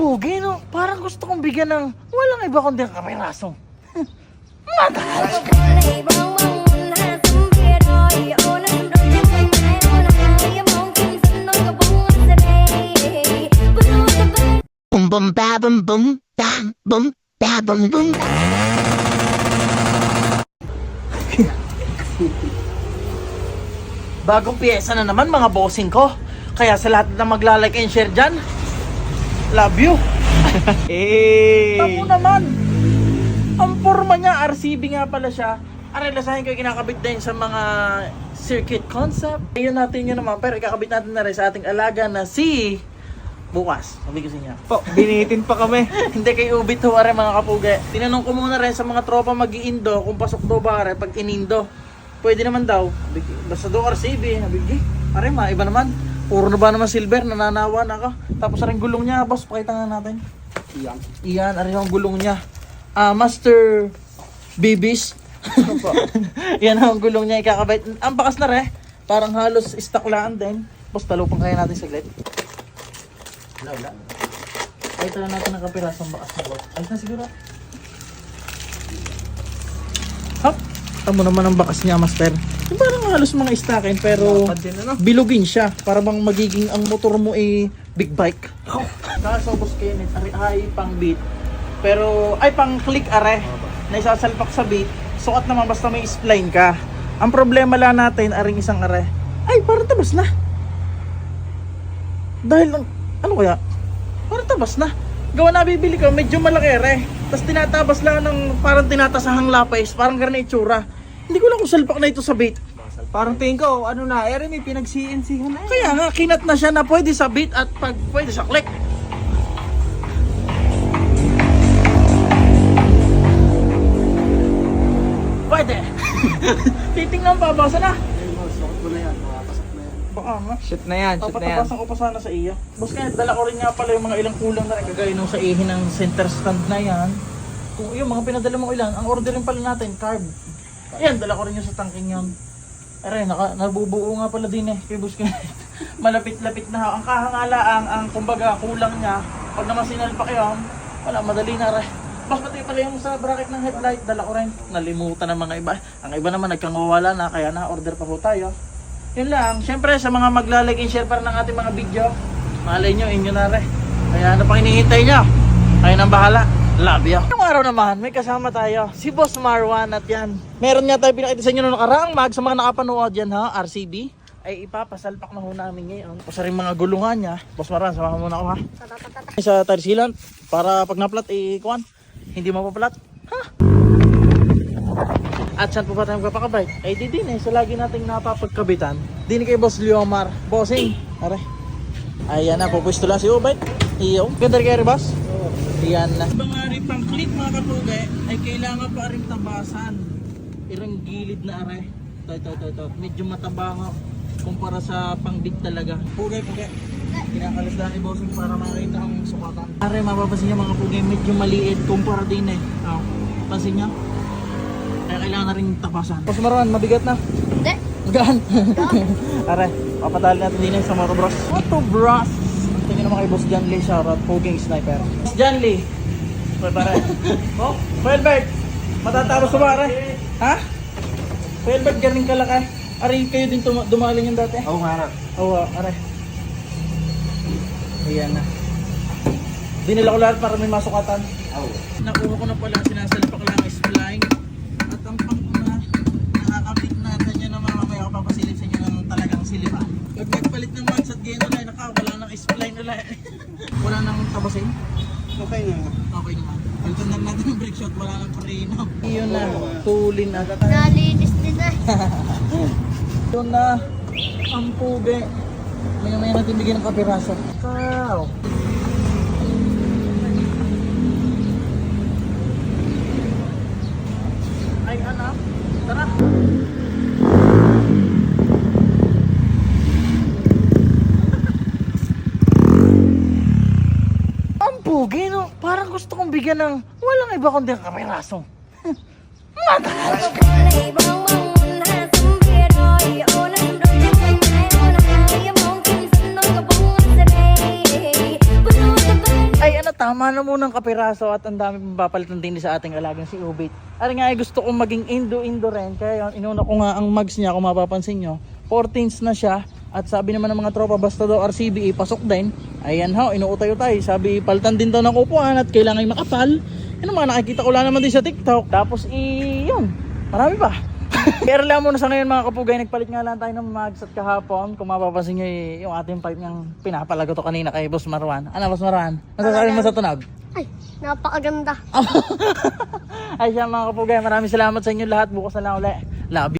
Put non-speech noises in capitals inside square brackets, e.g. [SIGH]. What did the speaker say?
Pugi, no? Parang gusto kong bigyan ng walang iba kundi ang kapirasong. Mata! Boom boom ba boom boom bam boom ba boom boom. Bagong piyesa na naman mga bossing ko. Kaya sa lahat na magla-like and share dyan, love you. [LAUGHS] Hey! Tamo naman. Ang forma niya, RCB nga pala siya. Arelasahin ko kinakabit din sa mga circuit concept. Ayun natin yun naman, pero ikakabit natin na rin sa ating alaga na si... Bukas, sabi ko sa inyo. Po, binitin pa kami. [LAUGHS] Hindi kay Ubit ho, are mga kapuga. Tinanong ko muna rin sa mga tropa mag iindo kung pasok daw ba pag inindo. Pwede naman daw. Basta daw RCB. Sabi ko, "Eh, are ma, iba naman. Puro na ba naman silver, nananawa na ako. Tapos rin gulong niya, boss, pakita nga natin. Iyan. Iyan, ari ang gulong niya. Ah, Master Babies. [LAUGHS] Yan ang gulong niya ikakabit. Ang bakas na re. Parang halos istaklaan din. Boss, talupang kaya natin saglit. Wala, wala. Kahit na natin ang kapirasong bakas na boss. Ayos na siguro. Hop! Tamo naman ang bakas niya, Master. Yung parang halos mga istakin pero Lapad din, ano? bilugin siya para bang magiging ang motor mo ay big bike. Kaso boss Kenneth, ari ay pang beat. Pero ay pang click are na isasalpak sa beat. Sukat naman basta may spline ka. Ang problema lang natin aring isang are. Ay, parang tabas na. Dahil lang, ano kaya? Parang tabas na. Gawa na bibili ka, medyo malaki are. Tapos tinatabas lang ng parang tinatasahang lapis. Parang ganun itsura. Hindi ko lang kung salpak na ito sa beat. Parang tingin ko, ano na, ere may pinag-CNC na eh. Kaya nga, kinat na siya na pwede sa beat at pag pwede sa click. Pwede. [LAUGHS] Titingnan pa, basa na. Baka nga. Shoot na yan, shoot na yan. Papatapasan ko pa sana sa iyo. Boss kaya dala ko rin nga pala yung mga ilang kulang na rin kagaya nung sa ihin ng center stand na yan. Kung yung mga pinadala mo ilan, ang order rin pala natin, carb. Ayan, dala ko rin yung sa tangking yun. Aray, naka, nabubuo nga pala din eh, kay Boss. [LAUGHS] Malapit-lapit na. Ang kahangala ang, ang kumbaga kulang niya. Pag naman sinalpak yun, wala, madali na rin. Mas pati pala yung sa bracket ng headlight, dala ko rin. Nalimutan ng mga iba. Ang iba naman nagkangawala na, kaya na-order pa po tayo. Yun lang. Siyempre, sa mga magla-like and share para ng ating mga video, malay nyo, inyo na rin. Kaya ano pang hinihintay nyo? Kayo nang bahala. You. Ngayong araw naman, may kasama tayo. Si Boss Marwan at yan. Meron nga tayo pinakita sa inyo noong nakaraang mag sa mga nakapanood yan ha, RCB. Ay ipapasalpak na ho namin ngayon. Kasi rin mga gulungan niya. Boss Marwan, samahan mo na ako ha. Sa tire sealant, para pag naplat, ikuan. Hindi mapaplat. Ha? At saan po ba tayo magpapakabay? Ay di din eh, sa lagi nating napapagkabitan. Din kay Boss Liomar. Bossing, are. Ayan na, pupwesto lang si Ubay. Iyo. Ganda rin kayo, boss? Ayan na. Mga rin pang clip mga kapugay, ay kailangan pa rin tabasan. Irang gilid na are. Ito, ito, ito, ito. Medyo mataba nga kumpara sa pang-big talaga. Pugay, pugay. Kinakalas lang ni Bossing para makita ang sukatan. Are, mapapansin niya mga pugay, medyo maliit kumpara din eh. Oh. Pansin niya? Kaya kailangan na rin tapasan. Boss Marwan, mabigat na. Hindi. Gaan. [LAUGHS] Are, papadali natin din sa Moto Bros. Moto Bros. Tingnan naman kay Boss John Lee, shoutout, Poging Sniper. John Lee. Pwede pare. [LAUGHS] oh, Felbert. Matatapos ba pare? Ha? Felbert, galing ka lakay. Are, kayo din tuma- dumaling yan dati? Oo nga na. Oo, oh, are. Ayan na. Dinila ko lahat para may masukatan. Oo. Nakuha ko na pala, sinasalpak lang is flying. At ang panguna, nakakabit natin yun na mamamaya ko papasilip sa inyo ng talagang silipan. Pag nagpalit ng mags at gano'n ulit, naka, wala nang spline ulit. [LAUGHS] wala nang tabasin. Okay na. Okay naman. Pagtandan natin yung brake shot, wala nang preno. Iyon na, tulin na. Nalinis din eh. [LAUGHS] Yun na, ang pugi. Maya maya natin bigyan ng kapiraso. Wow! Pugi, no? Parang gusto kong bigyan ng walang iba kundi ang kapiraso. Mata! Ay, ano tama na munang kapiraso at ang dami pang papalitan din sa ating alagang si Ubit. Ari nga ay gusto kong maging Indo-Indo rin. Kaya yun, inuna ko nga ang mugs niya kung mapapansin nyo. 14s na siya. At sabi naman ng mga tropa, basta daw RCBA, pasok din. Ayan ho, inuutay-utay. Sabi, palitan din daw ng upuan at kailangan makapal. Yan ang mga nakikita ko lang naman din sa TikTok. Tapos, i yun, marami pa. [LAUGHS] Pero lang muna sa ngayon mga kapugay, nagpalit nga lang tayo ng mags at kahapon. Kung mapapansin nyo eh, yung ating pipe niyang pinapalago to kanina kay Boss Marwan. Ano Boss Marwan? Masasabi mo sa tunog? Ay, napakaganda. [LAUGHS] Ay siya mga kapugay, maraming salamat sa inyo lahat. Bukas na lang ulit. Love you.